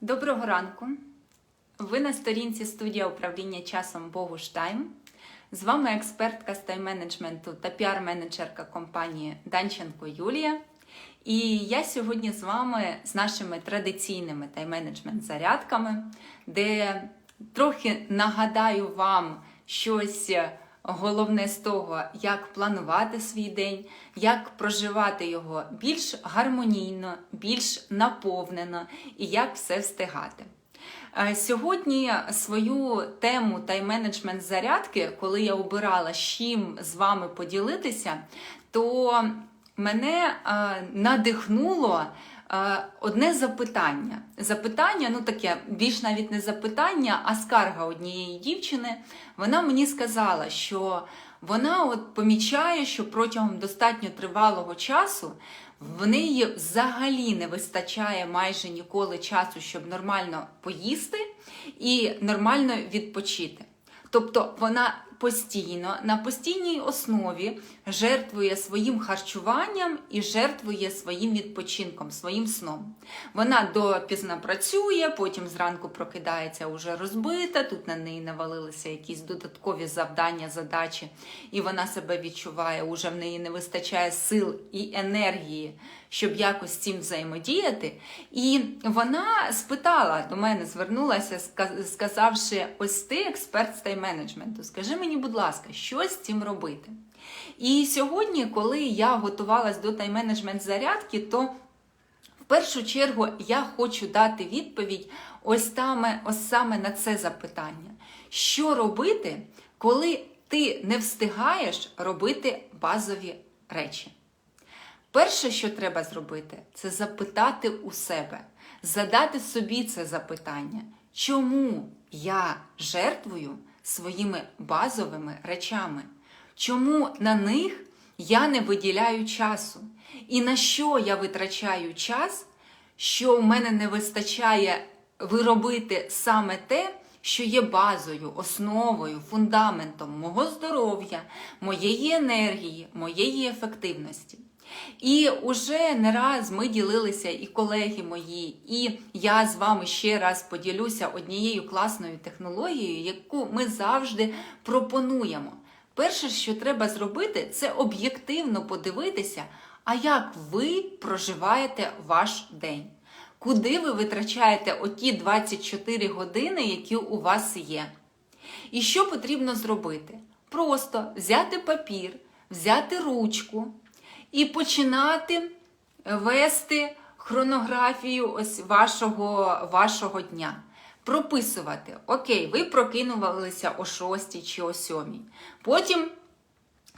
Доброго ранку! Ви на сторінці студія управління часом Богуш Тайм. З вами експертка з тайм-менеджменту та піар-менеджерка компанії Данченко Юлія. І я сьогодні з вами з нашими традиційними тайм-менеджмент зарядками, де трохи нагадаю вам щось головне з того, як планувати свій день, як проживати його більш гармонійно, більш наповнено і як все встигати. Е, Сьогодні свою тему тайм-менеджмент зарядки, коли я обирала з чим з вами поділитися, то мене е, надихнуло одне запитання. Запитання, ну таке, більш навіть не запитання, а скарга однієї дівчини. Вона мені сказала, що вона от помічає, що протягом достатньо тривалого часу в неї взагалі не вистачає майже ніколи часу, щоб нормально поїсти і нормально відпочити. Тобто вона постійно на постійній основі жертвує своїм харчуванням і жертвує своїм відпочинком, своїм сном. Вона допізно працює, потім зранку прокидається уже розбита. Тут на неї навалилися якісь додаткові завдання, задачі, і вона себе відчуває, уже в неї не вистачає сил і енергії, щоб якось з цим взаємодіяти. І вона спитала до мене, звернулася, сказавши: ось ти експерт з тайм-менеджменту, скажи мені, будь ласка, що з цим робити? І сьогодні, коли я готувалась до тайм-менеджмент зарядки, то в першу чергу я хочу дати відповідь ось саме, ось саме на це запитання. Що робити, коли ти не встигаєш робити базові речі? Перше, що треба зробити, це запитати у себе, задати собі це запитання, чому я жертвую своїми базовими речами? Чому на них я не виділяю часу? І на що я витрачаю час, що в мене не вистачає виробити саме те, що є базою, основою, фундаментом мого здоров'я, моєї енергії, моєї ефективності. І уже не раз ми ділилися, і колеги мої, і я з вами ще раз поділюся однією класною технологією, яку ми завжди пропонуємо. Перше, що треба зробити, це об'єктивно подивитися, а як ви проживаєте ваш день. Куди ви витрачаєте оті 24 години, які у вас є? І що потрібно зробити? Просто взяти папір, взяти ручку і починати вести хронографію ось вашого, вашого дня. Прописувати, окей, ви прокинулися о 6 чи о 7. Потім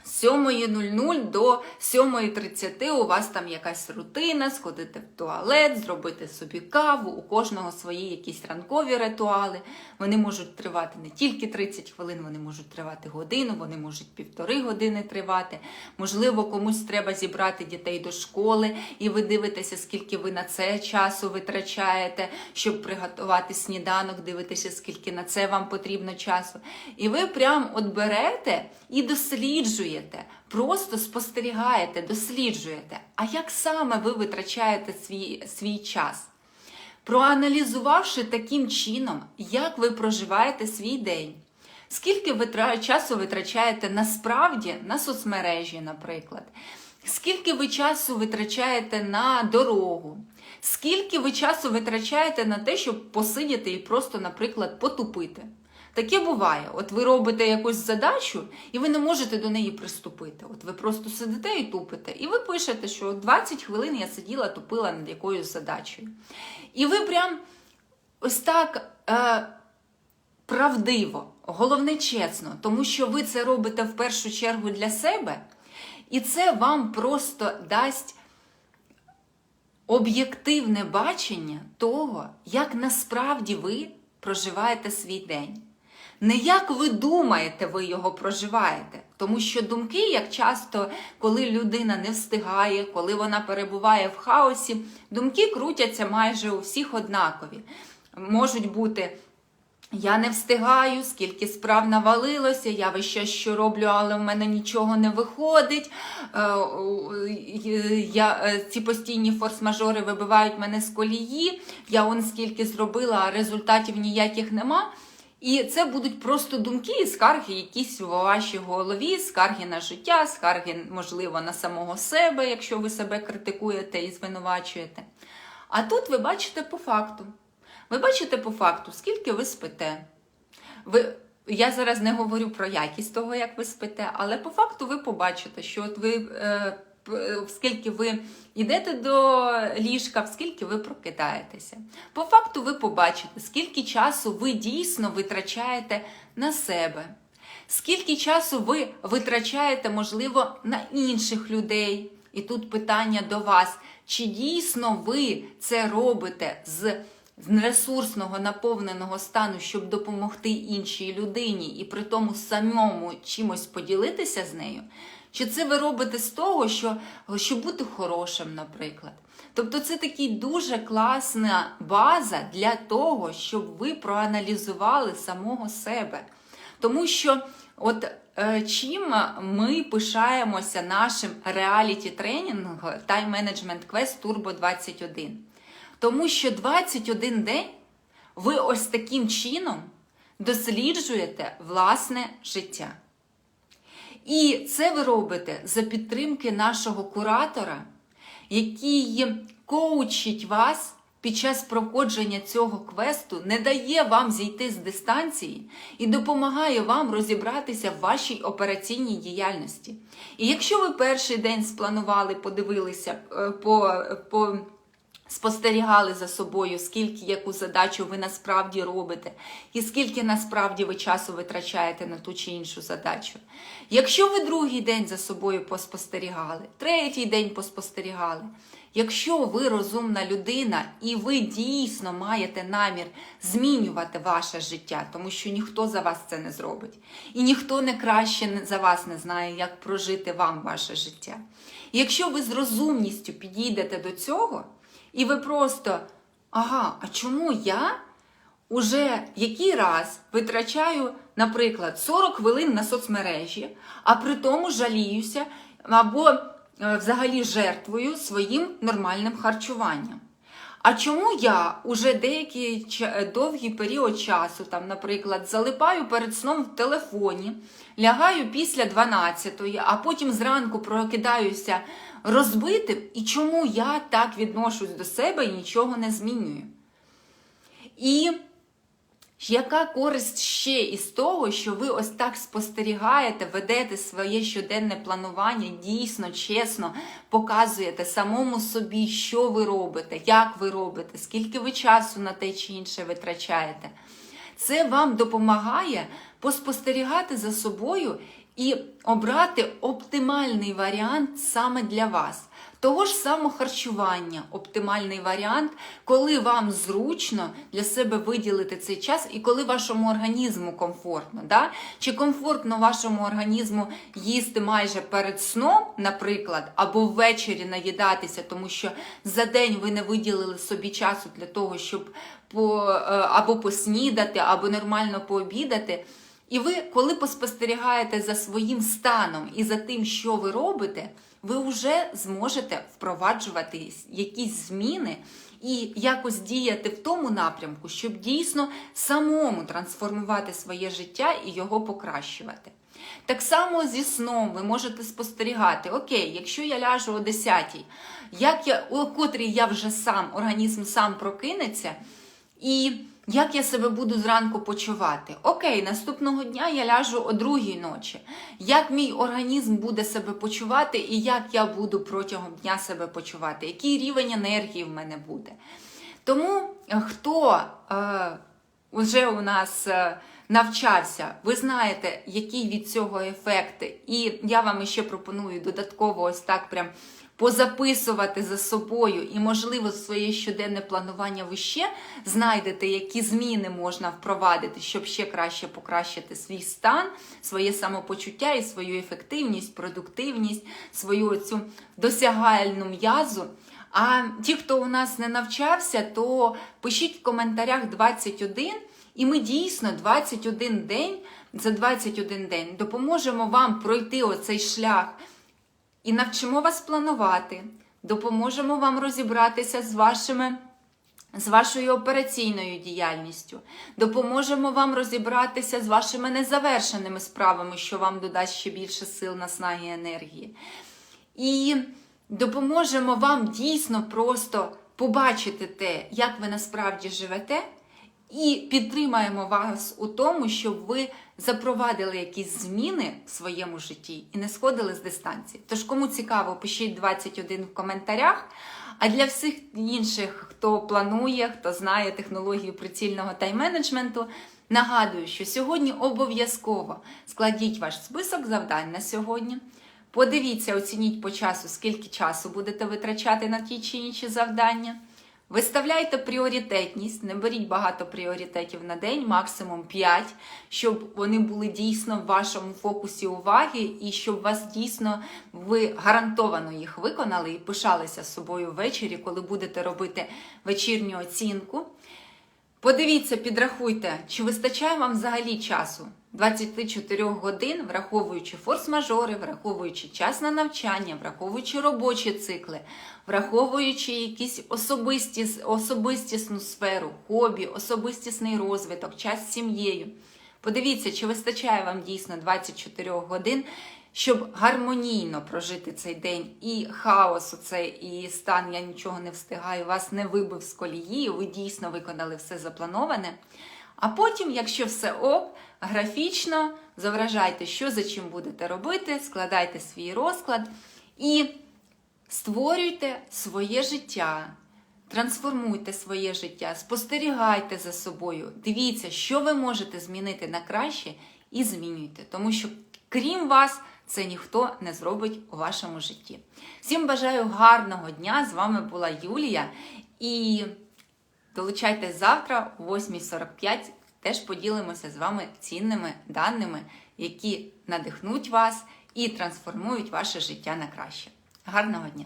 7.00 до 7.30 у вас там якась рутина, сходити в туалет, зробити собі каву, у кожного свої якісь ранкові ритуали. Вони можуть тривати не тільки 30 хвилин, вони можуть тривати годину, вони можуть півтори години тривати. Можливо, комусь треба зібрати дітей до школи, і ви дивитеся, скільки ви на це часу витрачаєте, щоб приготувати сніданок, дивитеся, скільки на це вам потрібно часу. І ви прям от берете і досліджуєте, просто спостерігаєте, досліджуєте, а як саме ви витрачаєте свій, свій час. Проаналізувавши таким чином, як ви проживаєте свій день, скільки ви часу витрачаєте насправді на соцмережі, наприклад, скільки ви часу витрачаєте на дорогу, скільки ви часу витрачаєте на те, щоб посидіти і просто, наприклад, потупити. Таке буває. От ви робите якусь задачу, і ви не можете до неї приступити. От ви просто сидите і тупите, і ви пишете, що 20 хвилин я сиділа, тупила над якоюсь задачею. І ви прям ось так е, правдиво, головне чесно, тому що ви це робите в першу чергу для себе, і це вам просто дасть об'єктивне бачення того, як насправді ви проживаєте свій день. Не як ви думаєте, ви його проживаєте. Тому що думки, як часто, коли людина не встигає, коли вона перебуває в хаосі, думки крутяться майже у всіх однакові. Можуть бути Я не встигаю, скільки справ навалилося, я весь що роблю, але в мене нічого не виходить. Е, Я, е, Ці постійні форс-мажори вибивають мене з колії. Я он скільки зробила, а результатів ніяких нема. І це будуть просто думки і скарги, якісь у вашій голові, скарги на життя, скарги, можливо, на самого себе, якщо ви себе критикуєте і звинувачуєте. А тут ви бачите по факту. Ви бачите по факту, скільки ви спите. Ви, Я зараз не говорю про якість того, як ви спите, але по факту ви побачите, що от ви, е, скільки ви йдете до ліжка, скільки ви прокидаєтеся. По факту ви побачите, скільки часу ви дійсно витрачаєте на себе. Скільки часу ви витрачаєте, можливо, на інших людей? І тут питання до вас: чи дійсно ви це робите з ресурсного наповненого стану, щоб допомогти іншій людині і при тому самому чимось поділитися з нею? Чи це ви робите з того, що, щоб бути хорошим, наприклад? Тобто це такий дуже класна база для того, щоб ви проаналізували самого себе. Тому що от е, чим ми пишаємося нашим реаліті тренінгом Time Management Quest Turbo 21? Тому що 21 день ви ось таким чином досліджуєте власне життя. І це ви робите за підтримки нашого куратора, який коучить вас під час проходження цього квесту, не дає вам зійти з дистанції і допомагає вам розібратися в вашій операційній діяльності. І якщо ви перший день спланували, подивилися е, по. по Спостерігали за собою, скільки яку задачу ви насправді робите, і скільки насправді ви часу витрачаєте на ту чи іншу задачу. Якщо ви другий день за собою поспостерігали, третій день поспостерігали, якщо ви розумна людина і ви дійсно маєте намір змінювати ваше життя, тому що ніхто за вас це не зробить, і ніхто не краще за вас не знає, як прожити вам ваше життя. Якщо ви з розумністю підійдете до цього, і ви просто, ага, а чому я уже який раз витрачаю, наприклад, 40 хвилин на соцмережі, а при тому жаліюся або е, взагалі жертвую своїм нормальним харчуванням? А чому я уже деякий довгий період часу, там, наприклад, залипаю перед сном в телефоні, лягаю після 12-ї, а потім зранку прокидаюся розбитим, і чому я так відношусь до себе і нічого не змінюю? І яка користь ще із того, що ви ось так спостерігаєте, ведете своє щоденне планування, дійсно, чесно показуєте самому собі, що ви робите, як ви робите, скільки ви часу на те чи інше витрачаєте? Це вам допомагає поспостерігати за собою і обрати оптимальний варіант саме для вас. Того ж самого харчування, оптимальний варіант, коли вам зручно для себе виділити цей час і коли вашому організму комфортно. Да? Чи комфортно вашому організму їсти майже перед сном, наприклад, або ввечері наїдатися, тому що за день ви не виділили собі часу для того, щоб по, е, або поснідати, або нормально пообідати. І ви, коли поспостерігаєте за своїм станом і за тим, що ви робите, ви вже зможете впроваджувати якісь зміни і якось діяти в тому напрямку, щоб дійсно самому трансформувати своє життя і його покращувати. Так само зі сном ви можете спостерігати, окей, якщо я ляжу о 10, як я, о котрій я вже сам, організм сам прокинеться, і як я себе буду зранку почувати? Окей, наступного дня я ляжу о другій ночі. Як мій організм буде себе почувати, і як я буду протягом дня себе почувати? Який рівень енергії в мене буде? Тому е, хто е, вже у нас е, навчався, ви знаєте, який від цього ефект, і я вам ще пропоную додатково ось так прям позаписувати за собою, і, можливо, своє щоденне планування ви ще знайдете, які зміни можна впровадити, щоб ще краще покращити свій стан, своє самопочуття і свою ефективність, продуктивність, свою цю досягальну м'язу. А ті, хто у нас не навчався, то пишіть в коментарях 21. І ми дійсно 21 день за 21 день допоможемо вам пройти оцей шлях і навчимо вас планувати, допоможемо вам розібратися з вашими. З вашою операційною діяльністю допоможемо вам розібратися з вашими незавершеними справами, що вам додасть ще більше сил, наснаги і енергії. І допоможемо вам дійсно просто побачити те, як ви насправді живете, і підтримаємо вас у тому, щоб ви запровадили якісь зміни в своєму житті і не сходили з дистанції. Тож, кому цікаво, пишіть 21 в коментарях. А для всіх інших, хто планує, хто знає технологію прицільного тайм-менеджменту, нагадую, що сьогодні обов'язково складіть ваш список завдань на сьогодні. Подивіться, оцініть по часу, скільки часу будете витрачати на ті чи інші завдання. Виставляйте пріоритетність, не беріть багато пріоритетів на день, максимум 5, щоб вони були дійсно в вашому фокусі уваги, і щоб вас дійсно ви гарантовано їх виконали і пишалися собою ввечері, коли будете робити вечірню оцінку. Подивіться, підрахуйте, чи вистачає вам взагалі часу 24 годин, враховуючи форс-мажори, враховуючи час на навчання, враховуючи робочі цикли, враховуючи якісь особисті, особистісну сферу, хобі, особистісний розвиток, час з сім'єю. Подивіться, чи вистачає вам дійсно 24 годин, щоб гармонійно прожити цей день і хаос, оцей, і стан я нічого не встигаю, вас не вибив з колії, ви дійсно виконали все заплановане. А потім, якщо все ок, графічно зображайте, що за чим будете робити, складайте свій розклад і створюйте своє життя. Трансформуйте своє життя, спостерігайте за собою, дивіться, що ви можете змінити на краще, і змінюйте, тому що крім вас це ніхто не зробить у вашому житті. Всім бажаю гарного дня! З вами була Юлія. І долучайтесь завтра о 8.45. Теж поділимося з вами цінними даними, які надихнуть вас і трансформують ваше життя на краще. Гарного дня!